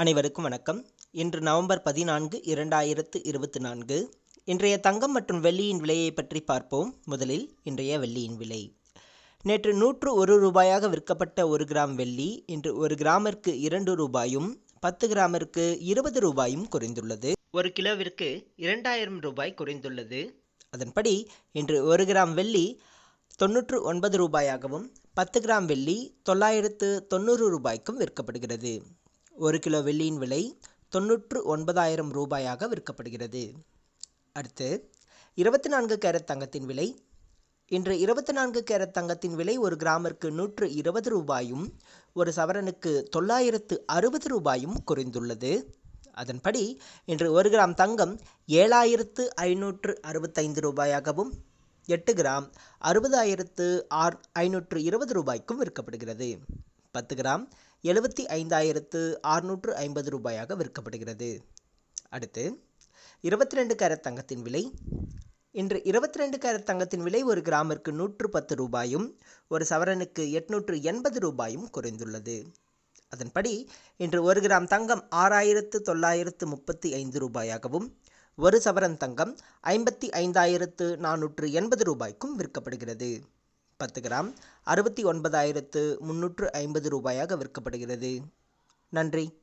அனைவருக்கும் வணக்கம். இன்று நவம்பர் பதினான்கு இரண்டாயிரத்து இருபத்தி நான்கு. இன்றைய தங்கம் மற்றும் வெள்ளியின் விலையை பற்றி பார்ப்போம். முதலில் இன்றைய வெள்ளியின் விலை. நேற்று நூற்று ஒரு ரூபாயாக விற்கப்பட்ட ஒரு கிராம் வெள்ளி இன்று ஒரு கிராமிற்கு இரண்டு ரூபாயும் பத்து கிராமிற்கு இருபது ரூபாயும் குறைந்துள்ளது. ஒரு கிலோவிற்கு இரண்டாயிரம் ரூபாய் குறைந்துள்ளது. அதன்படி இன்று ஒரு கிராம் வெள்ளி தொன்னூற்று ஒன்பது ரூபாயாகவும் பத்து கிராம் வெள்ளி தொள்ளாயிரத்து தொண்ணூறு ரூபாய்க்கும் விற்கப்படுகிறது. ஒரு கிலோ வெள்ளியின் விலை தொன்னூற்று ஒன்பதாயிரம் ரூபாயாக விற்கப்படுகிறது. அடுத்து இருபத்தி நான்கு கேரட் தங்கத்தின் விலை. இன்று இருபத்தி நான்கு கேரட் தங்கத்தின் விலை ஒரு கிராமிற்கு நூற்று இருபது ரூபாயும் ஒரு சவரனுக்கு தொள்ளாயிரத்து அறுபது ரூபாயும் குறைந்துள்ளது. அதன்படி இன்று ஒரு கிராம் தங்கம் ஏழாயிரத்து ஐநூற்று அறுபத்தைந்து ரூபாயாகவும் எட்டு கிராம் அறுபதாயிரத்து ஆர் ஐநூற்று இருபது ரூபாய்க்கும் விற்கப்படுகிறது. பத்து கிராம் எழுபத்தி ஐந்தாயிரத்து ஆறுநூற்று ஐம்பது ரூபாயாக விற்கப்படுகிறது. அடுத்து இருபத்தி ரெண்டு கேரட் தங்கத்தின் விலை. இன்று இருபத்தி ரெண்டு கேரட் தங்கத்தின் விலை ஒரு கிராமிற்கு நூற்று பத்து ரூபாயும் ஒரு சவரனுக்கு எட்நூற்று எண்பது ரூபாயும் குறைந்துள்ளது. அதன்படி இன்று ஒரு கிராம் தங்கம் ஆறாயிரத்து தொள்ளாயிரத்து முப்பத்தி ஐந்து ரூபாயாகவும் ஒரு சவரன் தங்கம் ஐம்பத்தி ஐந்தாயிரத்து நானூற்று எண்பது ரூபாய்க்கும் விற்கப்படுகிறது. பத்து கிராம் அறுபத்தி ஒன்பதாயிரத்து முன்னூற்று ஐம்பது ரூபாயாக விற்கப்படுகிறது. நன்றி.